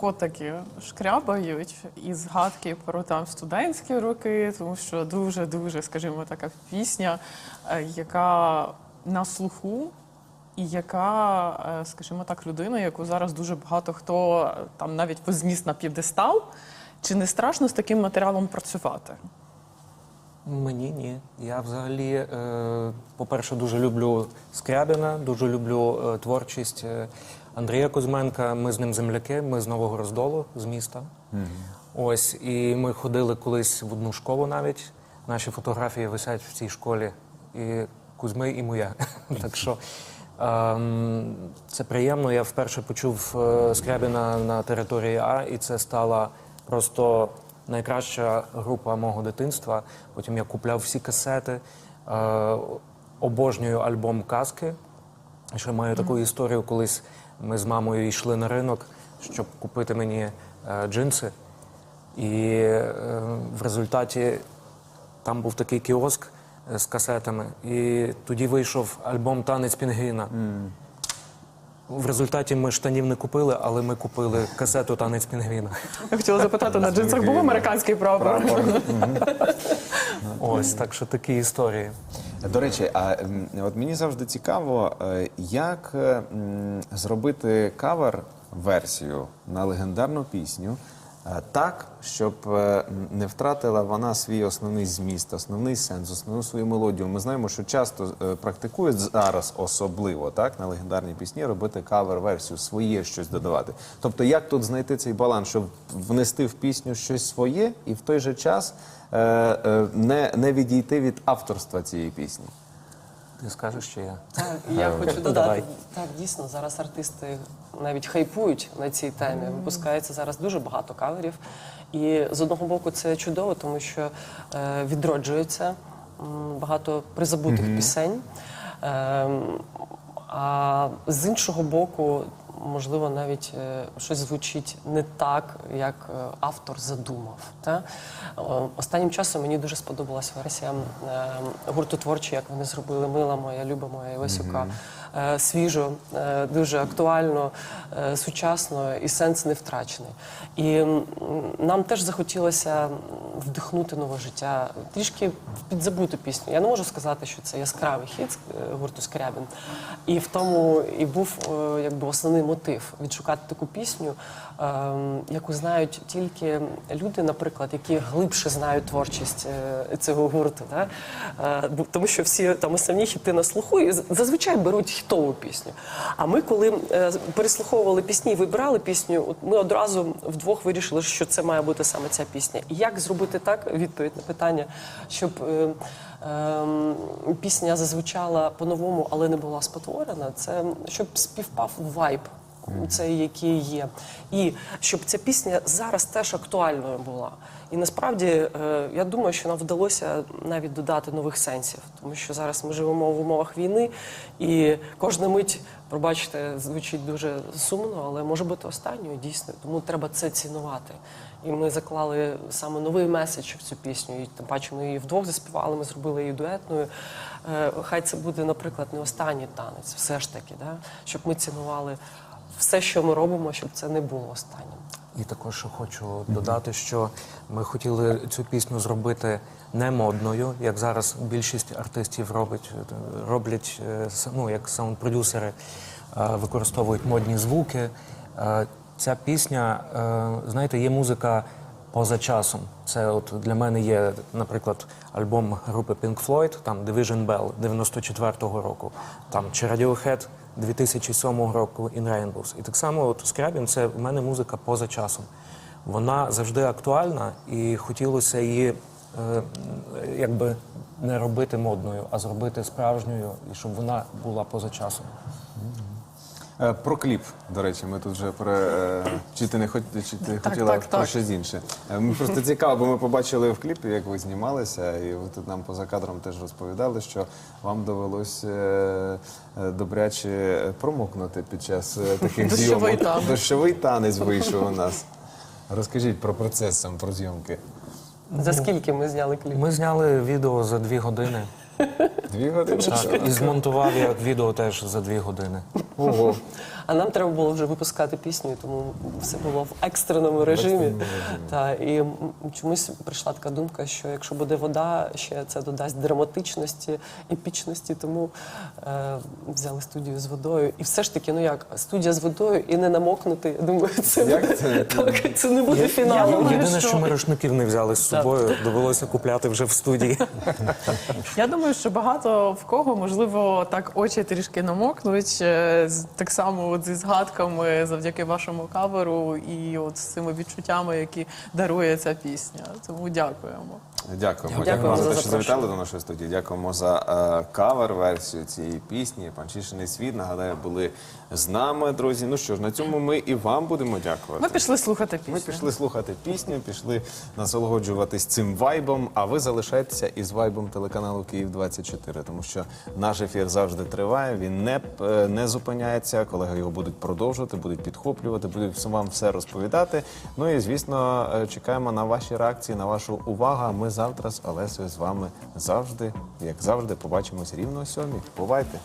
котики шкрябають і згадки про там студентські роки, тому що дуже дуже, скажімо, така пісня, е, яка на слуху. І яка, е, скажімо так, людина, яку зараз дуже багато хто е, там навіть позніс на п'єдестал, чи не страшно з таким матеріалом працювати? Мені ні. Я взагалі, е, по-перше, дуже люблю Скрябіна, дуже люблю е, творчість е, Андрія Кузьменка. Ми з ним земляки, ми з Нового Роздолу, з міста. Ось, і ми ходили колись в одну школу навіть. Наші фотографії висять в цій школі. І Кузьми, і моя. так що ем, це приємно. Я вперше почув е, Скрябіна на території А, і це стала просто найкраща група мого дитинства. Потім я купляв всі касети, е, обожнюю альбом Казки. Ще маю таку історію, колись ми з мамою йшли на ринок, щоб купити мені е, джинси. І е, в результаті там був такий кіоск е, з касетами, і тоді вийшов альбом Танець Пінгвіна. В результаті ми штанів не купили, але ми купили касету Танець Пінгвіна. Я хотіла запитати, на джинсах був американський прапор? Ось так що такі історії. До речі, а от мені завжди цікаво, е, як зробити кавер-версію на легендарну пісню так, щоб е, не втратила вона свій основний зміст, основний сенс, основну свою мелодію. Ми знаємо, що часто е, практикують зараз особливо так на легендарні пісні робити кавер-версію, своє щось додавати. Тобто, як тут знайти цей баланс, щоб внести в пісню щось своє і в той же час е, е, не, не відійти від авторства цієї пісні. Ти скажеш, що я? Так, я хочу Ну, додати. Так, дійсно, зараз артисти навіть хайпують на цій темі. Випускається зараз дуже багато каверів. І з одного боку це чудово, тому що е, відроджується м, багато призабутих пісень. Е, а з іншого боку, можливо, навіть е, щось звучить не так, як е, автор задумав. Та? Останнім часом мені дуже сподобалась версія е, гурту творчі, як вони зробили Мила моя, Люба моя Івасюка. Е, Свіжо, е, дуже актуально, е, сучасно і сенс не втрачений. І нам теж захотілося вдихнути нове життя, трішки підзабуту пісню. Я не можу сказати, що це яскравий хіт е, гурту Скрябін. І в тому і був е, якби основний мотив відшукати таку пісню, е, яку знають тільки люди, наприклад, які глибше знають творчість е, цього гурту. Да? Е, Тому що всі там основні хіти на слуху і зазвичай беруть хітову пісню. А ми, коли е, переслуховували пісні вибирали пісню, ми одразу вдвох вирішили, що це має бути саме ця пісня. І як зробити так, відповідь на питання, щоб е, ем, пісня зазвучала по-новому, але не була спотворена, це щоб співпав вайб. Цей, який є, і щоб ця пісня зараз теж актуальною була. І насправді е, я думаю, що нам вдалося навіть додати нових сенсів, тому що зараз ми живемо в умовах війни, і кожна мить, пробачте, звучить дуже сумно, але може бути останньою дійсно. Тому треба це цінувати. І ми заклали саме новий меседж в цю пісню. І тим паче ми її вдвох заспівали, ми зробили її дуетною. Е, Хай це буде, наприклад, не останній танець, все ж таки, да? щоб ми цінували все, що ми робимо, щоб це не було останнім. І також хочу додати, що ми хотіли цю пісню зробити не модною, як зараз більшість артистів робить, роблять е, ну, як саунд-продюсери, е, використовують модні звуки. Е, Ця пісня, знаєте, є музика поза часом. Це от для мене є, наприклад, альбом групи Pink Floyd, там Division Bell 94-го року, там чи Radiohead 2007 року In Rainbows. І так само от Скрябін це в мене музика поза часом. Вона завжди актуальна, і хотілося її е, якби не робити модною, а зробити справжньою, і щоб вона була поза часом. Е, Про кліп, до речі, ми тут вже про е, чи ти не хот... чи ти хотіла так, про так. щось інше. Е, Ми просто цікаво, бо ми побачили в кліпі, як ви знімалися, і ви тут нам поза кадром теж розповідали, що вам довелось е, добряче промокнути під час таких Дощовий зйомок. танець. Дощовий танець вийшов у нас. Розкажіть про процес сам, про зйомки. За скільки ми зняли кліп? Ми зняли відео за дві години. Дві години? Так, і змонтував я відео теж за дві години. Ого. А нам треба було вже випускати пісню, тому все було в екстреному режимі. Та, і чомусь прийшла така думка, що якщо буде вода, ще це додасть драматичності, епічності. Тому е, взяли студію з водою. І все ж таки, ну як, студія з водою і не намокнути. Я думаю, це, Як буде, це? Так, це не буде Я фіналом. думаю, Єдине, що- що ми рушників не взяли з собою, довелося купляти вже в студії. Я думаю, що багато в кого можливо так очі трішки намокнуть. е, Так само от зі згадками завдяки вашому каверу і от з цими відчуттями, які дарує ця пісня. Тому дякуємо. Дякуємо. Дякуємо Дякуємо за те, що запрошення. завітали до нашої студії. Дякуємо за е, кавер-версію цієї пісні. Панчишиний світ. Нагадаю, були з нами, друзі. Ну що ж, на цьому ми і вам будемо дякувати. Ми пішли слухати пісню. Ми пішли слухати пісню, пішли насолоджуватись цим вайбом. А ви залишайтеся із вайбом телеканалу Київ 24 тому що наш ефір завжди триває. Він не, е, не зупиняється. Колеги його будуть продовжувати, будуть підхоплювати, будуть вам все розповідати. Ну і звісно, е, чекаємо на ваші реакції, на вашу увагу. А Завтра з Олесею з вами завжди, як завжди, побачимось рівно о сьомій. Бувайте!